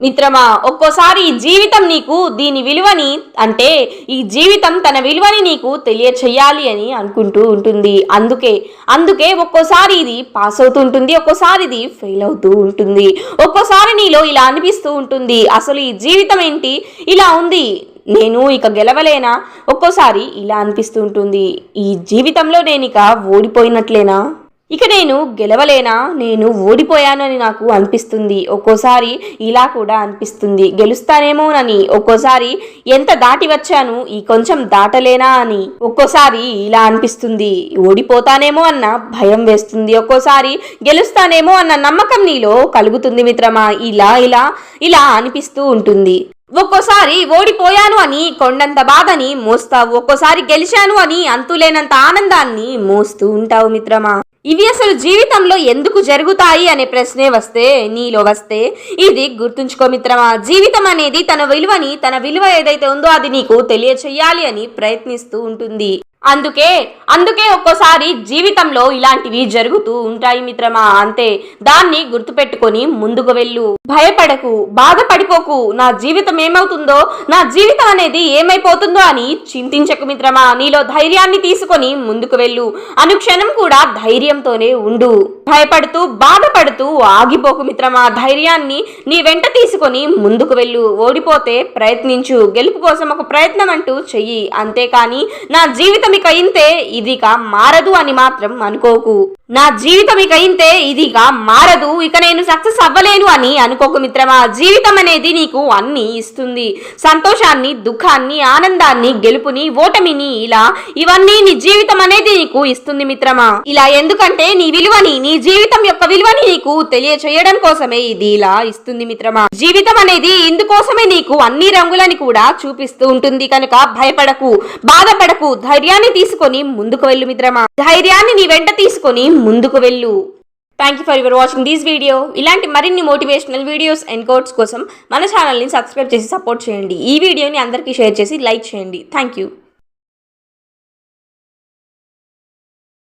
మిత్రమా ఒక్కోసారి జీవితం నీకు దీని విలువని అంటే ఈ జీవితం తన విలువని నీకు తెలియచేయాలి అని అనుకుంటూ ఉంటుంది. అందుకే అందుకే ఒక్కోసారి ఇది పాస్ అవుతూ ఉంటుంది ఒక్కోసారి ఇది ఫెయిల్ అవుతూ ఉంటుంది. ఒక్కోసారి నీలో ఇలా అనిపిస్తూ ఉంటుంది అసలు ఈ జీవితం ఏంటి? ఇలా ఉంది నేను ఇక గెలవలేనా? ఒక్కోసారి ఇలా అనిపిస్తూ ఉంటుంది ఈ జీవితంలో నేను ఇక ఓడిపోయినట్లేనా? ఇక నేను గెలవలేనా? నేను ఓడిపోయానని నాకు అనిపిస్తుంది. ఒక్కోసారి ఇలా కూడా అనిపిస్తుంది. గెలుస్తానేమోనని ఒక్కోసారి ఎంత దాటి వచ్చాను ఈ కొంచెం దాటలేనా అని ఒక్కోసారి ఇలా అనిపిస్తుంది. ఓడిపోతానేమో అన్న భయం వేస్తుంది. ఒక్కోసారి గెలుస్తానేమో అన్న నమ్మకం నీలో కలుగుతుంది మిత్రమా. ఇలా ఇలా ఇలా అనిపిస్తూ ఉంటుంది. ఒక్కోసారి ఓడిపోయాను అని కొండంత బాధని మోస్తావు. ఒక్కోసారి గెలిచాను అని అంతులేనంత ఆనందాన్ని మోస్తూ ఉంటావు మిత్రమా. ఇవి అసలు జీవితంలో ఎందుకు జరుగుతాయి అనే ప్రశ్నే వస్తే నీలో వస్తే ఇది గుర్తుంచుకో మిత్రమా జీవితం అనేది తన విలువని తన విలువ ఏదైతే ఉందో అది నీకు తెలియచేయాలి అని ప్రయత్నిస్తూ ఉంటుంది. అందుకే అందుకే ఒక్కోసారి జీవితంలో ఇలాంటివి జరుగుతూ ఉంటాయి మిత్రమా అంతే. దాన్ని గుర్తుపెట్టుకొని ముందుకు వెళ్ళు. భయపడకు బాధపడిపోకు. నా జీవితం ఏమవుతుందో నా జీవితం అనేది ఏమైపోతుందో అని చింతించకు మిత్రమా. నీలో ధైర్యాన్ని తీసుకొని ముందుకు వెళ్ళు. అనుక్షణం కూడా ధైర్యంతోనే ఉండు. భయపడుతూ బాధపడుతూ ఆగిపోకు మిత్రమా. ధైర్యాన్ని నీ వెంట తీసుకొని ముందుకు వెళ్ళు. ఓడిపోతే ప్రయత్నించు. గెలుపు కోసం ఒక ప్రయత్నం అంటూ చెయ్యి. అంతేకాని నా జీవితం ఇక ఇంతే ఇదిక మారదు అని మాత్రం అనుకోకు. నా జీవితం ఇక ఇంతే ఇదిగా మారదు ఇక నేను సక్సెస్ అవ్వలేను అని అనుకోకు మిత్రమా. జీవితం అనేది నీకు అన్ని ఇస్తుంది. సంతోషాన్ని దుఃఖాన్ని ఆనందాన్ని గెలుపుని ఓటమిని ఇలా ఇవన్నీ నీ జీవితం అనేది నీకు ఇస్తుంది మిత్రమా. ఇలా ఎందుకంటే నీ విలువని నీ జీవితం యొక్క విలువని నీకు తెలియచేయడం కోసమే ఇది ఇలా ఇస్తుంది మిత్రమా. జీవితం అనేది ఇందుకోసమే నీకు అన్ని రంగులని కూడా చూపిస్తూ ఉంటుంది కనుక భయపడకు బాధపడకు ధైర్యాన్ని తీసుకొని ముందుకు వెళ్ళు మిత్రమా. ధైర్యాన్ని నీ వెంట తీసుకొని ముందుకు వెళ్ళు. Thank you for your watching this video ఇలాంటి మరిన్ని మోటివేషనల్ వీడియోస్ అండ్ కోట్స్ కోసం మన ఛానల్ని సబ్స్క్రైబ్ చేసి సపోర్ట్ చేయండి. ఈ వీడియోని అందరికీ షేర్ చేసి లైక్ చేయండి. Thank you